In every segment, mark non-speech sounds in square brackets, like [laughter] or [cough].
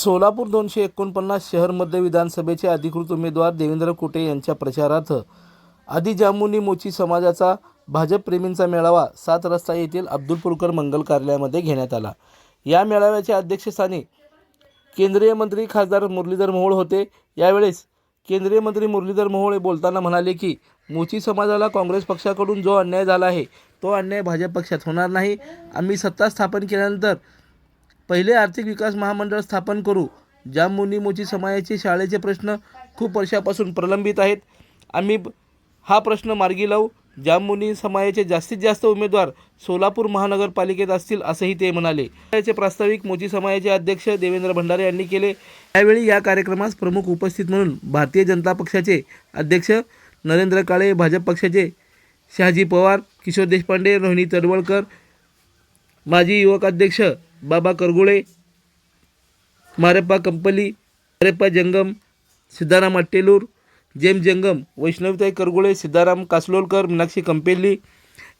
सोलापूर दोनशे एकोणपन्नास शहर मध्य विधानसभेचे अधिकृत उमेदवार देवेंद्र कुटे यांच्या प्रचारार्थ आदी जामुनी मोची समाजाचा भाजपप्रेमींचा मेळावा सात रस्ता येथील अब्दुल पुरकर मंगल कार्यालयामध्ये घेण्यात आला. या मेळाव्याच्या अध्यक्षस्थानी केंद्रीय मंत्री खासदार मुरलीधर मोहोळ होते. यावेळेस केंद्रीय मंत्री मुरलीधर मोहोळ बोलताना म्हणाले की मोची समाजाला काँग्रेस पक्षाकडून जो अन्याय झाला आहे तो अन्याय भाजप पक्षात होणार नाही. आम्ही सत्ता स्थापन केल्यानंतर पहिले आर्थिक विकास महामंडळ स्थापन करू ज्या मुनी मोची समाजाचे शाळेचे प्रश्न खूप वर्षापासून प्रलंबित आहेत. आम्ही हा प्रश्न मार्गी लावू ज्या मुनी समाजाचे जास्तीत जास्त उमेदवार सोलापूर महानगरपालिकेत असतील असंही ते म्हणाले. याचे प्रास्ताविक मोची समाजाचे अध्यक्ष देवेंद्र भंडारे यांनी केले. यावेळी या कार्यक्रमास प्रमुख उपस्थित म्हणून भारतीय जनता पक्षाचे अध्यक्ष नरेंद्र काळे भाजप पक्षाचे शहाजी पवार किशोर देशपांडे रोहिणी तडवळकर माजी युवक अध्यक्ष बाबा करगुळे मारेप्पा कंपली मारेप्पा जंगम सिद्धाराम अट्टेलूर जेम जंगम वैष्णवताई करगुळे सिद्धाराम कासलोलकर मीनाक्षी कंपेली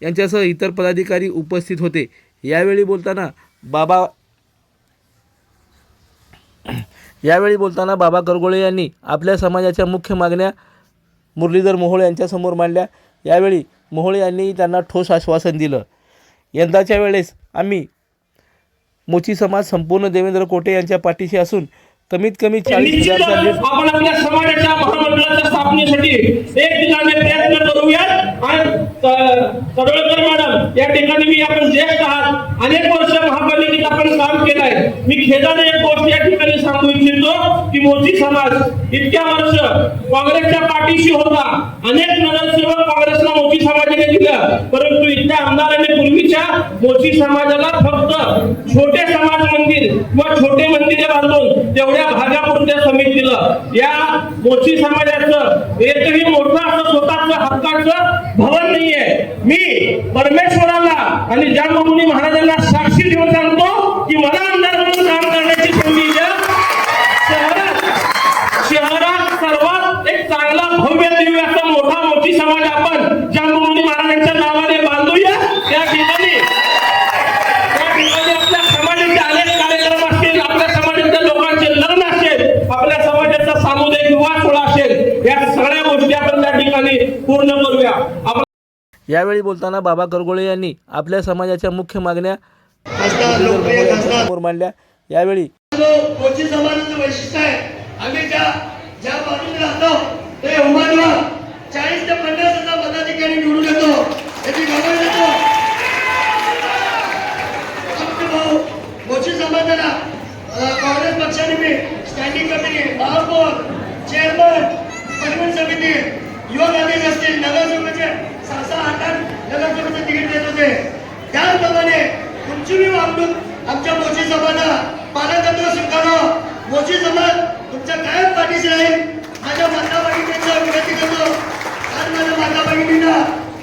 यांच्यासह इतर पदाधिकारी उपस्थित होते. यावेळी बोलताना बाबा [clears throat] यावेळी बोलताना बाबा करगोळे यांनी आपल्या समाजाच्या मुख्य मागण्या मुरलीधर मोहोळे यांच्यासमोर मांडल्या. यावेळी मोहोळे यांनी त्यांना ठोस आश्वासन दिलं. यंदाच्या वेळेस आम्ही मोची समाज संपूर्ण देवेंद्र कोटे यांच्या पाठीशी असून कमीत कमी चाळीस हजारचा लीड आपण आपल्या समाजाच्या महामंडळाच्या स्थापनेसाठी एक ठिकाणी प्रयत्न करूयात. आणि तडवळकर मॅडम या ठिकाणी मी आपण ज्येष्ठ आहात. अनेक वर्ष महापालिकेत आपण काम केलंय मी खेदाने एक गोष्ट या ठिकाणी सांगू इच्छितो की मोदी समाज इतक्या वर्ष काँग्रेसच्या पाठीशी होता. अनेक नगरसेवक काँग्रेसला मोदी समाजाने दिलं. परंतु इथल्या आमदारांनी पूर्वीच्या मोदी समाजाला फक्त छोटे समाज मंदिर किंवा छोटे मंदिरे बांधून तेवढ्या भागापुरत्या समित दिलं. या मोची समाजाचं एकही मोठं असं स्वतःच हक्काचं भवन नाहीये. मी परमेश्वराला आणि ज्या महाराजांना साक्षी देऊन सांगतो की मला आमदार म्हणून काम करण्याची संधी द्या शहरात शहरात सर्वात एक चांगला भव्य दिव्य असा मोठा मोठी समाज आपण ज्या मुली महाराजांच्या नावाने बांधूया त्या ठिकाणी त्या ठिकाणी आपल्या समाजाचे अनेक कार्यक्रम असतील आपल्या समाजाच्या लोकांचे लग्न असेल आपल्या समाजाचा सामुदायिक विवाह सोहळा असेल या सगळ्या गोष्टी आपण त्या ठिकाणी पूर्ण करूया आपण यावेळी बोलताना बाबा करगोळे यांनी आपल्या समाजाच्या मुख्य मागण्या समोर मांडल्या. यावेळी समाजाचं वैशिष्ट्य आहे. आम्ही ज्या ज्या बाजूने राहतो ते उमेदवार चाळीस ते पन्नास हजार पदाधिकारी निवडून येतो. गवळ देतो. भाऊ समाजाला काँग्रेस पक्षाने मी स्टँडिंग कमिटी महापौर चेअरमन समिती युवक आदेश असतील नगरसेवकाचे सहा सहा आठ आठ नगरसेवकाचे तिकीट देत होते त्याचप्रमाणे तुमची मी वागणूक आमच्या मोची समाजाला पालकत्व स्वीकारावं मोची समाज तुमच्या कायम पाठीशी राहील माझ्या माता भगिनींचा विनंती करतो. आज माझ्या माता बहिणींना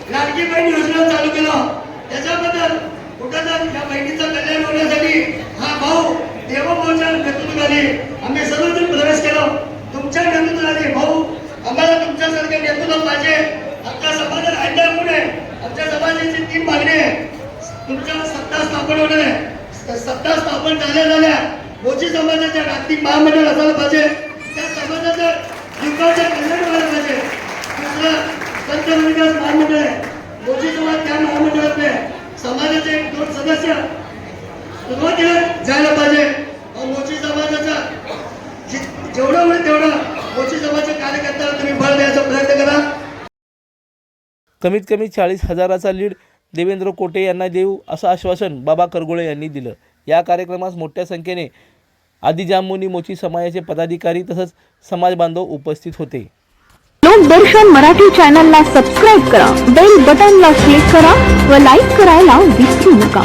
लाडकी बहीण योजना चालू केलं. त्याच्याबद्दल कुठं या बहिणीचं कल्याण होण्यासाठी हा भाऊ देवभाऊच्या नेतृत्वाने आम्ही सर्वजण प्रवेश केलो. तुमच्या नेतृत्वाने भाऊ आम्हाला तुमच्यासारखे नेतृत्व पाहिजे. आमच्या समाजाला अन्याय होऊ नये आमच्या समाजाची तीन मागणी आहे तुमच्या सत्ता स्थापन होणार स- सत्ता स्थापन झाल्या झाल्या मोची समाजाच्या जागतिक महामंडळ असायला पाहिजे. त्या समाजाचं जीवनाचं कल्याण व्हायला पाहिजे. दुसरं संत विकास महामंडळ आहे. मोची समाज त्या महामंडळातले समाजाचे एक दोन सदस्य सुरुवातीला जायला पाहिजे. मोची समाजाचा जेवढं होईल तेवढं मोची समाजाच्या कार्यकर्त्याला तुम्ही बळ द्यायचा प्रयत्न करा. कमीत कमी चाळीस हजाराचा लीड देवेंद्र कोटे यांना देऊ असं आश्वासन बाबा करगोळे यांनी दिलं. या कार्यक्रमास मोठ्या संख्येने आदिजामुनी मोची समाजाचे पदाधिकारी तसंच समाज बांधव उपस्थित होते. लोकदर्शन मराठी चॅनलला सबस्क्राईब करा बेल बटनला क्लिक करा व लाईक करायला विसरू नका.